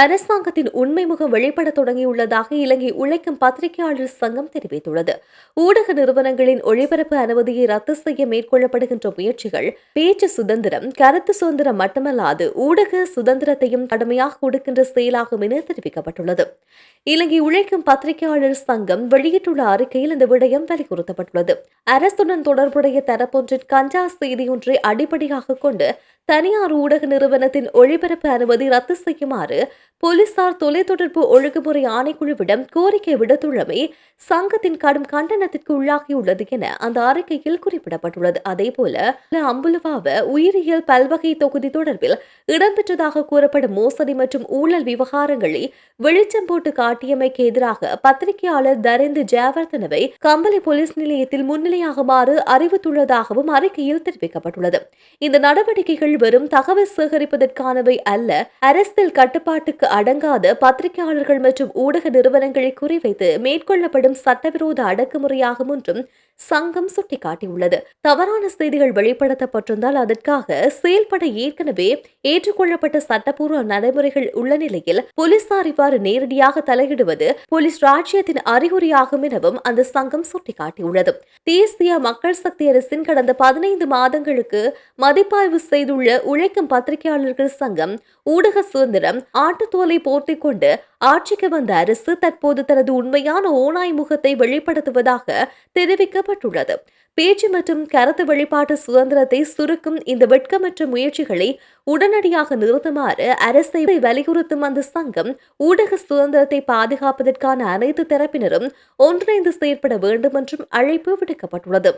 அரசாங்கத்தின் உண்மை முகம் வெளிப்பட தொடங்கியுள்ளதாக இலங்கை உழைக்கும் பத்திரிகையாளர் சங்கம் தெரிவித்துள்ளது. ஊடக நிறுவனங்களின் ஒளிபரப்பு அனுமதியை ரத்து செய்ய மேற்கொள்ளப்படுகின்ற முயற்சிகள் பேச்சு சுதந்திரம் கருத்து சுதந்திரம் மட்டுமல்லாது ஊடக சுதந்திரத்தையும் கடுமையாக கொடுக்கின்ற செயலாகும் என தெரிவிக்கப்பட்டுள்ளது. இலங்கை உழைக்கும் பத்திரிகையாளர் சங்கம் வெளியிட்டுள்ள அறிக்கையில் இந்த விடயம் வலியுறுத்தப்பட்டுள்ளது. அரசுடன் தொடர்புடைய தரப்பொன்றின் கஞ்சா செய்தியொன்றை அடிப்படையாக கொண்டு தனியார் ஊடக நிறுவனத்தின் ஒளிபரப்பு அனுமதி ரத்து செய்யுமாறு போலீசார் தொலைத்தொடர்பு ஒழுங்குமுறை ஆணைக்குழுவிடம் கோரிக்கை விடுத்துள்ளமை சங்கத்தின் கடும் கண்டனத்திற்கு உள்ளாகியுள்ளது என அந்த அறிக்கையில் குறிப்பிடப்பட்டுள்ளது. அதேபோல அம்புலுவாவ உயிரியல் பல்வகை தொகுதி தொடர்பில் இடம்பெற்றதாக கூறப்படும் மோசடி மற்றும் ஊழல் விவகாரங்களை வெளிச்சம் போட்டு காட்டியமைக்கு எதிராக பத்திரிகையாளர் தரேந்து ஜெயவர்தனவை கம்பளை போலீஸ் நிலையத்தில் முன்னிலையாகுமாறு அறிவித்துள்ளதாகவும் அறிக்கையில் தெரிவிக்கப்பட்டுள்ளது. இந்த நடவடிக்கைகள் வெறும் தகவல் சேகரிப்பதற்கானவை அல்ல அரசியல் கட்டுப்பாட்டுக்கு அடங்காத பத்திரிகையாளர்கள் மற்றும் ஊடக நிறுவனங்களை குறிவைத்து மேற்கொள்ளப்படும் சட்டவிரோத அடக்குமுறையாகும் என்றும் சங்கம் சுட்டிக்காட்டியுள்ளது. தவறான செய்திகள் வெளிப்படுத்தப்பட்டிருந்தால் அதற்காக செயல்பட ஏற்கனவே ஏற்றுக்கொள்ளப்பட்ட சட்டப்பூர்வ நடைமுறைகள் உள்ள நிலையில் போலீசார் இவ்வாறு நேரடியாக தலையிடுவது போலீஸ் ராஜ்யத்தின் அறிகுறியாகும் எனவும் அந்த சங்கம் சுட்டிக்காட்டியுள்ளது. தேசிய மக்கள் சக்தி அரசின் கடந்த பதினைந்து மாதங்களுக்கு மதிப்பாய்வு செய்துள்ள உழைக்கும் பத்திரிகையாளர்கள் சங்கம் ஊடக சுதந்திரம் ஆட்டுத்தோலை போர்த்திக் கொண்டு ஆட்சிக்கு வந்த அரசு தற்போது தனது உண்மையான ஓநாய் முகத்தை வெளிப்படுத்துவதாக தெரிவிக்கப்பட்டுள்ளது. பேச்சு மற்றும் கருத்து வெளிப்பாட்டு சுதந்திரத்தை சுருக்கும் இந்த வெட்கமற்ற முயற்சிகளை உடனடியாக நிறுத்துமாறு அரசை வலியுறுத்தும் அந்த சங்கம் ஊடக சுதந்திரத்தை பாதுகாப்பதற்கான அனைத்து தரப்பினரும் ஒன்றிணைந்து செயற்பட வேண்டும் என்றும் அழைப்பு விடுக்கப்பட்டுள்ளது.